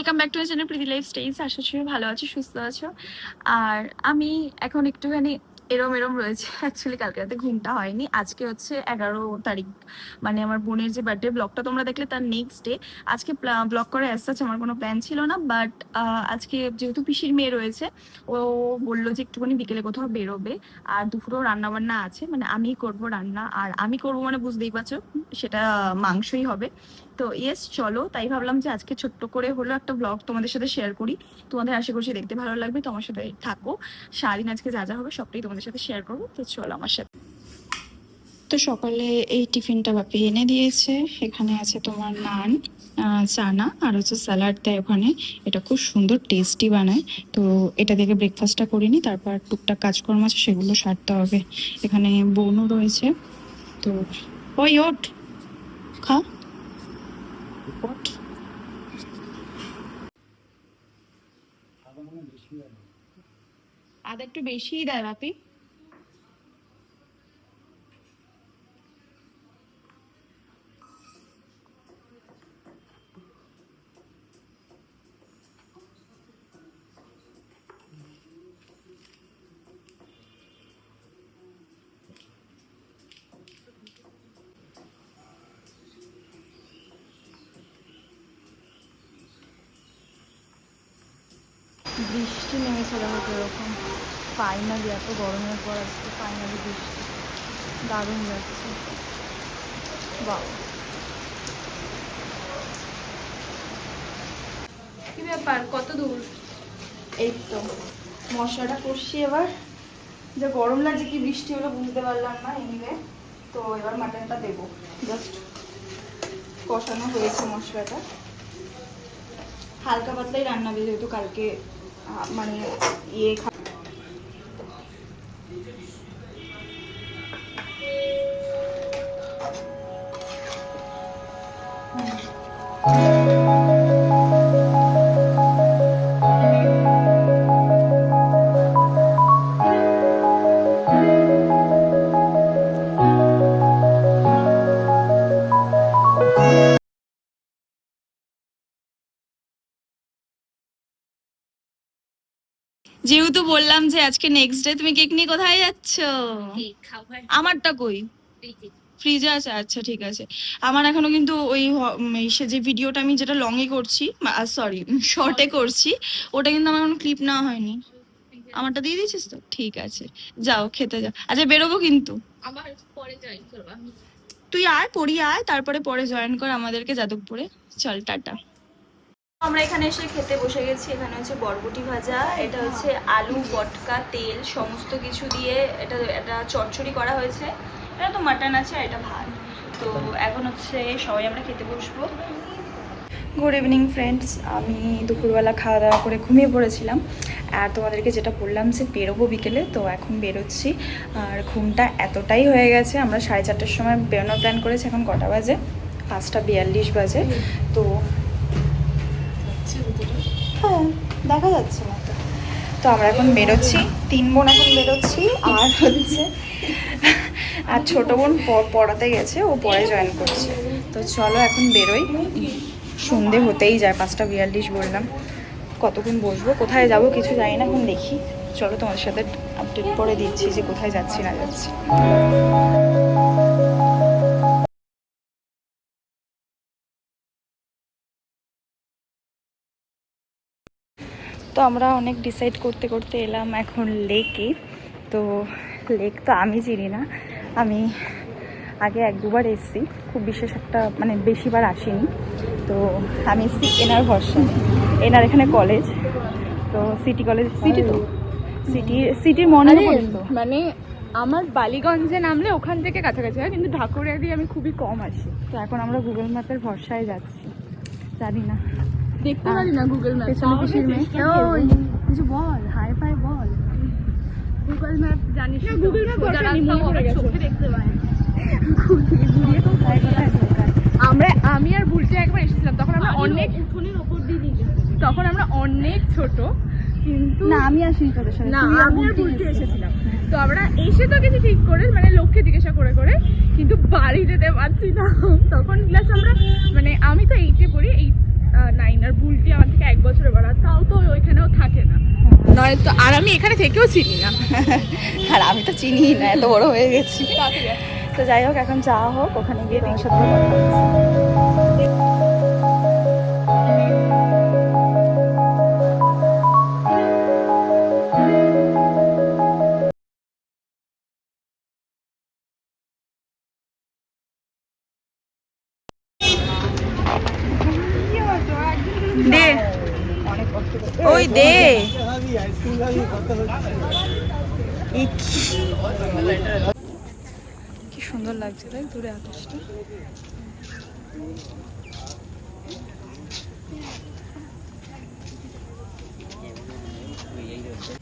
Welcome back to channel life stage আশা করি ভালো আছো, সুস্থ আছো। আর আমি এখন একটুখানি এরম এরম রয়েছে। অ্যাকচুয়ালি কালকে রাতে ঘুমটা হয়নি। আজকে হচ্ছে এগারো তারিখ। মানে আমার বোনের যে বার্থডে ব্লগটা তোমরা দেখলে তার নেক্সট ডে আজকে ব্লগ করে অ্যাজ সাচ আমার কোনো প্ল্যান ছিল না বাট আজকে যেহেতু পিসির মেয়ে রয়েছে, ও বলল যে একটুখানি বিকেলে কোথাও বেরোবে। আর দুপুরেও রান্না বান্না আছে। মানে আমিই করব রান্না। আর আমি করব মানে বুঝতেই পারছ, সেটা মাংসই হবে। তো ইয়েস চলো। তাই ভাবলাম যে আজকে ছোট্ট করে হলো একটা ব্লগ তোমাদের সাথে শেয়ার করি। তোমাদের আশা করছি দেখতে ভালো লাগবে, তোমার সাথে থাকো। সারাদিন আজকে যা যা হবে সবটাই তোমাদের সাথে শেয়ার করব। তো চলো আমার সাথে। তো সকালে এই টিফিনটা বাপি এনে দিয়েছে। এখানে আছে তোমার নান চানা আর হচ্ছে স্যালাড দেয় ওখানে। এটা খুব সুন্দর টেস্টি বানায়। তো এটা দেখে ব্রেকফাস্টটা করিনি, তারপর টুকটাক কাজকর্ম আছে, সেগুলো সারতে হবে। এখানে বোনও রয়েছে। তো ওই ওঠ, খা। আদা একটু বেশিই দেয় বাপি। বৃষ্টি নেমেছে দেখো এরকম। ফাইনালি এত গরমের পর আজকে ফাইনালি বৃষ্টি। দারুণ লাগছে। বাবা কি ব্যাপার? কত দূর? এই তো মশলাটা কষছি এবার। যে গরম লাগছে কি বৃষ্টি হলো বুঝতে পারলাম না এনিওয়ে তো এবার মাটনটা দেবো। জাস্ট কষানো হয়েছে মশলাটা। হালকা পাতলাই রান্না যেহেতু কালকে মানে ইয়ে খা যেহেতু বললাম যে আজকে নেক্সট ডে তুমি কেক নিয়ে কোথায় যাচ্ছ? আমারটা কই? ফ্রিজে। আছে? আচ্ছা ঠিক আছে। আমার এখনও কিন্তু ওই সে যে ভিডিওটা আমি যেটা লং এ করছি সরি শর্টে করছি ওটা কিন্তু আমার কোনো ক্লিপ নেওয়া হয়নি। আমারটা দিয়ে দিয়েছিস তো? ঠিক আছে। যাও খেতে যাও। আচ্ছা বেরোবো কিন্তু। আবার পরে জয়েন করব। তুই আয় পড়ি আয় তারপরে পরে জয়েন কর আমাদেরকে যাদবপুরে। চল টাটা। আমরা এখানে এসে খেতে বসে গেছি। এখানে হচ্ছে বরবটি ভাজা, এটা হচ্ছে আলু বটকা তেল, সমস্ত কিছু দিয়ে এটা এটা চচ্চড়ি করা হয়েছে। এটা তো মাটন আছে আর এটা ভাত। তো এখন হচ্ছে সবাই আমরা খেতে বসবো। গুড ইভিনিং ফ্রেন্ডস আমি দুপুরবেলা খাওয়া দাওয়া করে ঘুমিয়ে পড়েছিলাম। আর তোমাদেরকে যেটা বললাম যে বেরোবো বিকেলে, তো এখন বেরোচ্ছি। আর ঘুমটা এতটাই হয়ে গেছে, আমরা সাড়ে চারটার সময় বেরোনোর প্ল্যান করেছি। এখন কটা বাজে? পাঁচটা বিয়াল্লিশ বাজে। তো হ্যাঁ দেখা যাচ্ছে না তো। আমরা এখন বেরোচ্ছি, তিন বোন এখন বেরোচ্ছি, আর হচ্ছে আর ছোট বোন পড়াতে গেছে, ও পরে জয়েন করছে। তো চলো এখন বেরোই। সন্ধে হতেই যায়, পাঁচটা বিয়াল্লিশ বললাম। কতক্ষণ বসবো, কোথায় যাব কিছু জানি না, এখন দেখি। চলো তোমাদের সাথে আপডেট পরে দিচ্ছি যে কোথায় যাচ্ছি, না যাচ্ছি। তো আমরা অনেক ডিসাইড করতে করতে এলাম এখন লেকে তো লেক তো আমি চিনি না। আমি আগে এক দুবার এসেছি। খুব বিশেষ একটা মানে বেশিবার আসিনি। তো আমি এসেছি এনার ভরসা এনার এখানে কলেজ তো সিটি কলেজ সিটি তো? সিটি সিটির মনে মানে আমার বালিগঞ্জে নামলে ওখান থেকে কাছাকাছি হয় কিন্তু ঢাকুরিয়া দিয়ে আমি খুবই কম আসি। তো এখন আমরা গুগল ম্যাপের ভরসায় যাচ্ছি। জানি না। দেখতে পারি না গুগল ম্যাপ পেছনে পিসির মেয়ে। ওই, কিছু বল হাই ফাই বল। গুগল ম্যাপ জানিস না, দরকার নেই, মনে পড়ে গেছে। চোখে দেখতে পাই ঘুরিয়ে তো আমরা আমি আর বুলটে একবার এসেছিলাম তখন আমরা অনেক উঠোনের ওপর দিয়ে নিয়ে তখন আমরা অনেক ছোট কিন্তু না আমি আসিনি তোদের সাথে। না আমি আর বুলটি এসেছিলাম। তো আমরা এসে তো কিছু ঠিক করে মানে লোককে জিজ্ঞাসা করে করে কিন্তু বাড়ি যেতে পারছি না। তখন ক্লাস আমরা মানে আমি তো এইটে পড়ি এইট নাইন আর বুলটি আমার থেকে এক বছরের বড় তাও তো ওইখানেও থাকে না। নয় তো, আর আমি এখানে থেকেও চিনি না। আর আমি তো চিনি না, এত বড় হয়ে গেছি। তো যাই হোক, এখন যাওয়া হোক, ওখানে গিয়ে তোমার সাথে। দে। ওই দে। কি সুন্দর লাগছে তাই দূরে আকাশটা।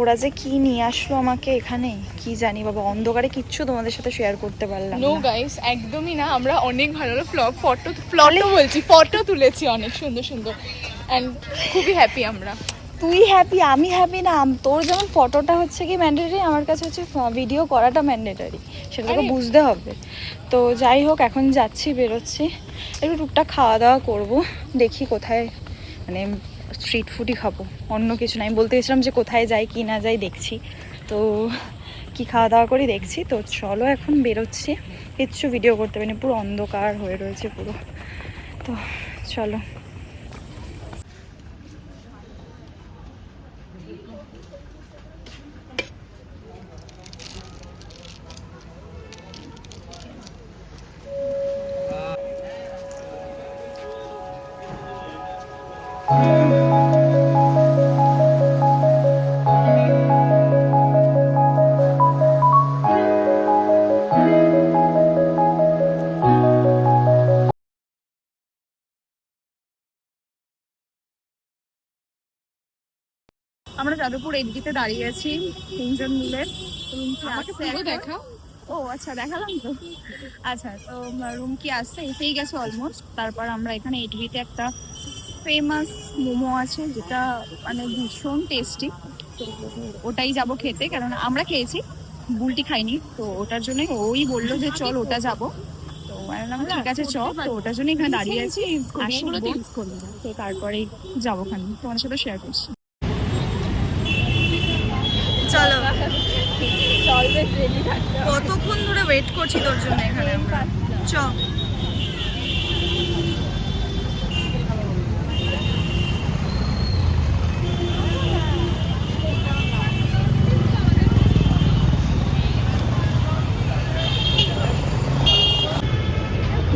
ওরা যে কি নিয়ে আসলো আমাকে এখানে কি জানি বাবা অন্ধকারে কিচ্ছু তোমাদের সাথে শেয়ার করতে পারলাম নো। গাইস একদমই না। আমরা অনেক ভালো ভালো ফ্লগ ফটো ফ্লটো বলছি ফটো তুলেছি অনেক সুন্দর সুন্দর। অ্যান্ড খুবই হ্যাপি আমরা। তুই হ্যাপি আমি হ্যাপি না তোর যেমন ফটোটা হচ্ছে কি ম্যান্ডেটারি আমার কাছে হচ্ছে ভিডিও করাটা ম্যান্ডেটারি সেটা তোকে বুঝতে হবে। তো যাই হোক এখন যাচ্ছি বেরোচ্ছি। একটু টুকটাক খাওয়া দাওয়া করব দেখি কোথায় মানে স্ট্রিট ফুডই খাব। অন্য কিছু না আমি বলতে গেছিলাম যে কোথায় যাই কি না যাই দেখছি। তো কি খাওয়া দাওয়া করি দেখছি। তো চলো এখন বেরোচ্ছি। কিচ্ছু ভিডিও করতে পারিনি পুরো অন্ধকার হয়ে রয়েছে পুরো। তো চলো। যাদবপুর এদিকে দাঁড়িয়ে আছি তিনজন মিলে। আমাকে পুরো দেখা ও আচ্ছা দেখালাম তো। আচ্ছা তো রুম কি আসছে এসেই গেছে অলমোস্ট তারপর আমরা এখানে এইটবিতে একটা ফেমাস মোমো আছে যেটা মানে ভীষণ টেস্টি তো ওটাই যাব খেতে কারণ আমরা খেয়েছি বুলটি খাইনি। তো ওটার জন্য ওই বলল যে চল ওটা যাব। তো ঠিক আছে চ তো ওটার জন্য এখানে দাঁড়িয়ে আছি তো তারপরে যাব ওখানে। তোমার সাথে শেয়ার করছি। কতক্ষণ ধরে ওয়েট করছি তোর জন্য এখানে চ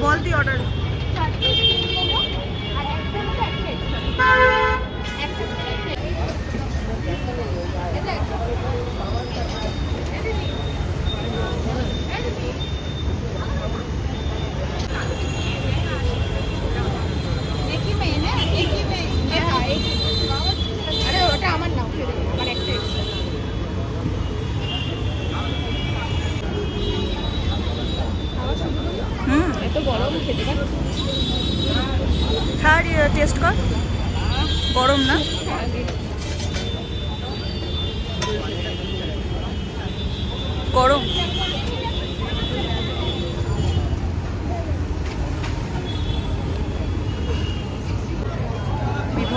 বল দি অর্ডার আরে ওটা আমার নাও আমার একটা extra। হুম এত গরম খেতে পারছি খাওয়ার টেস্ট কর গরম না গরম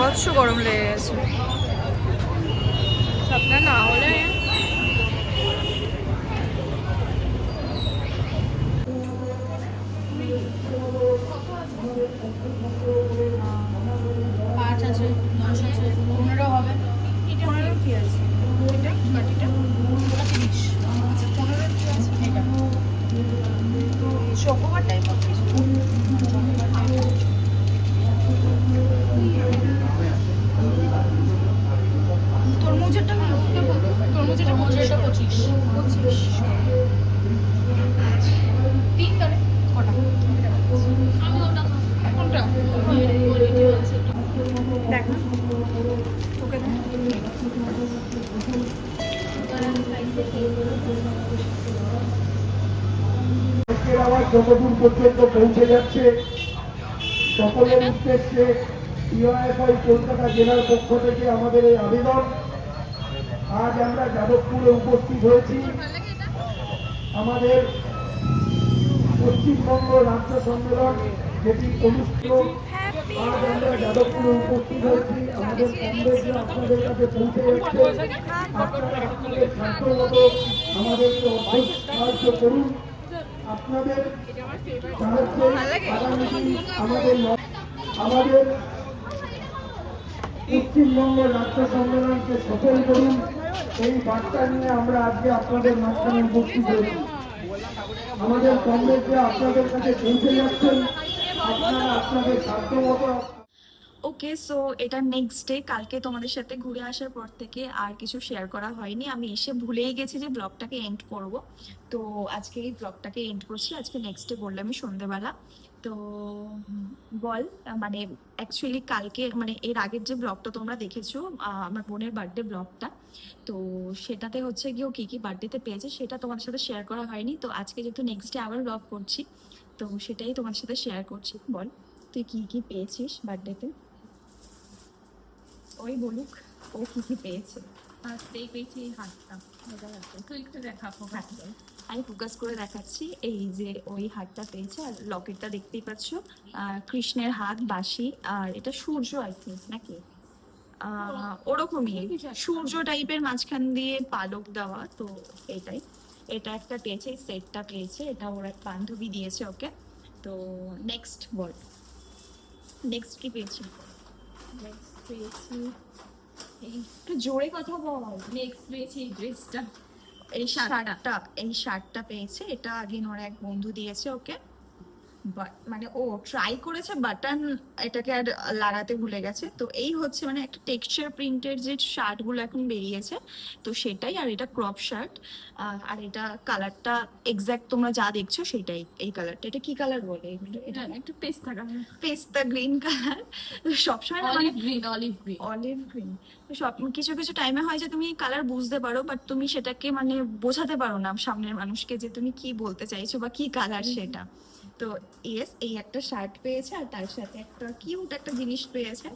বিভৎস গরম লেগে গেছে। আপনার না হলে? পাঁচ আছে, দশ আছে, পনেরো হবে। পনেরো আছে? এটা? বাটিটা? ওটা তিরিশ। আচ্ছা আছে? এটা। চকোবার টাইপ অফ কিছু। তরমুজেরটা ভালো তরমুজের পঁচিশ। পঁচিশ। তিন তারে কটা? আমি ওটা কোনটা? দেখ। তোকে দেখ যতদূর পর্যন্ত পৌঁছে যাচ্ছে সকলের উদ্দেশ্যে ইউএফআই কলকাতা জেলার পক্ষ থেকে আমাদের এই আবেদন। আজ আমরা যাদবপুরে উপস্থিত হয়েছি। আমাদের পশ্চিমবঙ্গ রাজ্য সম্মেলন যেটি অনুষ্ঠিত। আজ আমরা যাদবপুরে উপস্থিত হয়েছি। আমাদের কংগ্রেস আপনাদের কাছে পৌঁছে যাচ্ছে, আপনারা আপনাদের সাধ্যমতো আমাদেরকে অর্থ সাহায্য করুন। আপনাদের আমাদের আমাদের পশ্চিমবঙ্গ রাজ্য সম্মেলনকে সফল করুন। এই বার্তা নিয়ে আমরা আজকে আপনাদের মাঝখানে উপস্থিত হয়েছি। আমাদের কংগ্রেসে আপনাদের কাছে পৌঁছে যাচ্ছেন। আপনারা আপনাদের সাধ্যমতো ওকে সো এটা নেক্সট ডে কালকে তোমাদের সাথে ঘুরে আসার পর থেকে আর কিছু শেয়ার করা হয়নি। আমি এসে ভুলেই গেছি যে ব্লগটাকে এন্ড করব। তো আজকে এই ব্লগটাকে এন্ড করছি। আজকে নেক্সট ডে বললাম আমি সন্ধেবেলা। তো বল মানে অ্যাকচুয়ালি কালকে মানে এর আগের যে ব্লগটা তোমরা দেখেছ আমার বোনের বার্থডে ব্লগটা তো সেটাতে হচ্ছে গিয়ে কী কী বার্থডেতে পেয়েছে সেটা তোমাদের সাথে শেয়ার করা হয়নি। তো আজকে যেহেতু নেক্সট ডে আবার ব্লগ করছি, তো সেটাই তোমার সাথে শেয়ার করছি। বল, তুই কী কী পেয়েছিস বার্থডেতে ওই বলুক ও কি কি পেয়েছে? পেয়েছি এই হাতটা তুই একটু দেখা ফোকাস আমি ফোকাস করে দেখাচ্ছি এই যে ওই হাতটা পেয়েছে আর লকেটটা দেখতেই পাচ্ছ কৃষ্ণের হাত বাসি আর এটা সূর্য আই থিঙ্ক নাকি? ওরকমই। সূর্য টাইপের মাঝখান দিয়ে পালক দেওয়া তো এটাই। এটা একটা পেয়েছে সেটটা পেয়েছে এটা ওর এক বান্ধবী দিয়েছে ওকে। তো নেক্সট বল। নেক্সট কি পেয়েছি? নেক্সট পেয়েছি। এই একটু জোরে কথা বল। নেক্সট পেয়েছি এই ড্রেসটা এই শার্টটা। এই শার্টটা পেয়েছে। এটা আগে ওর এক বন্ধু দিয়েছে ওকে। মানে ও ট্রাই করেছে বাটন এটাকে আর লাগাতে ভুলে গেছে। তো এই হচ্ছে মানে একটা টেক্সচার প্রিন্টের যে শার্টগুলো এখন বেরিয়েছে তো সেটাই আর এটা ক্রপ শার্ট আর এটা কালারটা এক্স্যাক্ট তোমরা যা দেখছ সেটাই এই কালারটা এটা কি কালার বলে? এটা এটা একটু পেস্তা কালার পেস্তা গ্রিন কালার সবসময় মানে olive green olive green olive green সব কিছু কিছু টাইমে হয় যে তুমি কালার বুঝতে পারো বাট তুমি সেটাকে মানে বোঝাতে পারো না সামনের মানুষকে যে তুমি কি বলতে চাইছো বা কি কালার সেটা। তো ইয়েস এই একটা শার্ট পেয়েছে আর তার সাথে একটা কিউট একটা জিনিস পেয়েছে।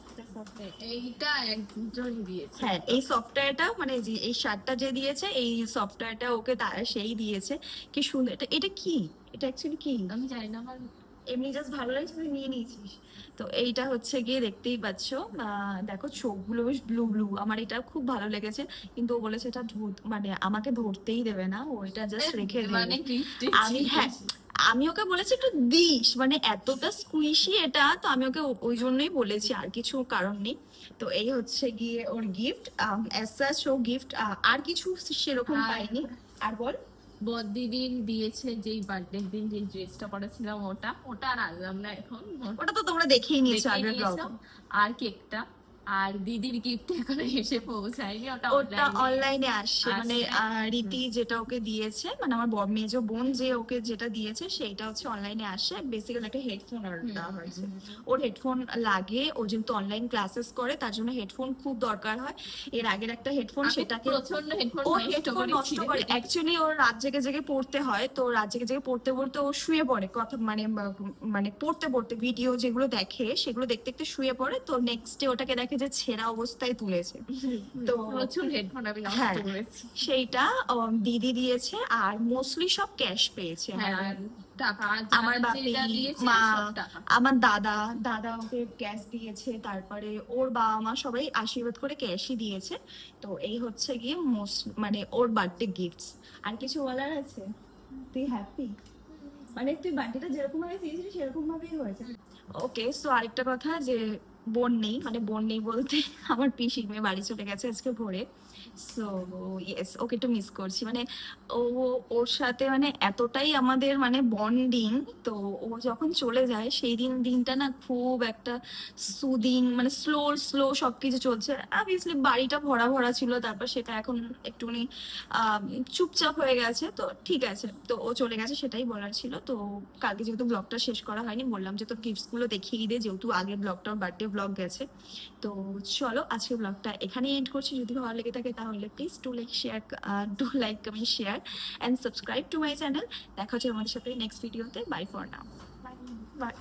এইটা একজনই দিয়েছে। হ্যাঁ এই সফটওয়্যারটা মানে যে এই শার্টটা যে দিয়েছে এই সফটওয়্যারটা ওকে তার সেই দিয়েছে। কি সুন্দর এটা এটা কি? এটা অ্যাকচুয়ালি কি? আমি জানি না আমার এমনি জাস্ট ভালো লাগছে তুই নিয়ে নিয়েছিস। তো এইটা হচ্ছে গিয়ে দেখতেই পাচ্ছ আহ, দেখো চোখগুলো বেশ ব্লু ব্লু আমার এটা খুব ভালো লেগেছে কিন্তু ও বলেছে এটা মানে আমাকে ধরতেই দেবে না ও এটা জাস্ট রেখে মানে দেবে। আমি হ্যাঁ আমি ওকে বলেছি একটু দিস মানে এতটা স্কুইশি এটা তো আমি ওকে ওই জন্যই বলেছি আর কিছু কারণ নেই। তো এই হচ্ছে গিয়ে ওর গিফট অ্যাজ ও গিফট আর কিছু সেরকম পাইনি। আর বল? বদিদির দিয়েছে যেই বার্থডে দিন যে ড্রেসটা পরেছিলাম ওটা ওটা আর আনলাম না এখন ওটা তো তোমরা দেখেই নিয়েছো আর কেকটা আর দিদির গিফট এখনও এসে পৌঁছায়নি ওটা ওটা অনলাইনে আসছে মানে রীতি যেটা ওকে দিয়েছে মানে আমার ব- মেজো বোন যে ওকে যেটা দিয়েছে সেইটা হচ্ছে অনলাইনে আসছে বেসিক্যালি একটা হেডফোন হুম, দেওয়া হয়েছে। ওর হেডফোন লাগে ও যেহেতু অনলাইন ক্লাসেস করে তার জন্য হেডফোন খুব দরকার হয়। এর আগের একটা হেডফোন সেটাকে প্রচণ্ড হেডফোন ও হেডফোন নষ্ট করে অ্যাকচুয়ালি ওর রাত জেগে জেগে পড়তে হয় তো রাত জেগে জেগে পড়তে পড়তে ও শুয়ে পড়ে কথা মানে মানে পড়তে পড়তে ভিডিও যেগুলো দেখে সেগুলো দেখতে দেখতে শুয়ে পড়ে তো নেক্সট ডে ওটাকে দেখে যে ছেঁড়া অবস্থায় তুলেছে। তো প্রচুর হেডফোন আমি হ্যাঁ। সেইটা দিদি দিয়েছে আর মোস্টলি সব ক্যাশ পেয়েছে। হ্যাঁ মানে আর আমার বাপি, মা, আমার দাদা দাদা ওকে ক্যাশ দিয়েছে তারপরে ওর বাবা মা সবাই আশীর্বাদ করে ক্যাশই দিয়েছে। তো এই হচ্ছে গিয়ে মোস্ট মানে ওর বার্থডে গিফটস আর কিছু বলার আছে? তুই হ্যাপি মানে তুই বার্থডেটা যেরকম ভাবে চেয়েছিলি সেরকম ভাবেই হয়েছে ওকে সো আরেকটা কথা যে বোন নেই মানে বোন নেই বলতে আমার পিসির মেয়ে বাড়ি চলে গেছে আজকে ভোরে। সো ইয়েস ওকে একটু মিস করছি। মানে ও, ওর সাথে মানে এতটাই আমাদের মানে বন্ডিং তো ও যখন চলে যায়, সেই দিন, দিনটা না খুব একটা সুদিং মানে স্লো স্লো সবকিছু চলছে। অবভিয়াসলি বাড়িটা ভরা ভরা ছিল, তারপর সেটা এখন একটুখানি চুপচাপ হয়ে গেছে। তো ঠিক আছে, তো ও চলে গেছে, সেটাই বলার ছিল। তো কালকে যেহেতু ব্লগটা শেষ করা হয়নি, বললাম যে তোর গিফটসগুলো দেখিয়ে দে, যেহেতু আগের ব্লগটা বার্থডে ব্লগ গেছে। তো চলো আজকে ব্লগটা এখানে এন্ড করছি। যদি ভালো লেগে থাকে তাহলে please to like share to like comment share and subscribe to my channel দেখা হচ্ছে আমাদের সাথে নেক্সট ভিডিওতে bye for now bye bye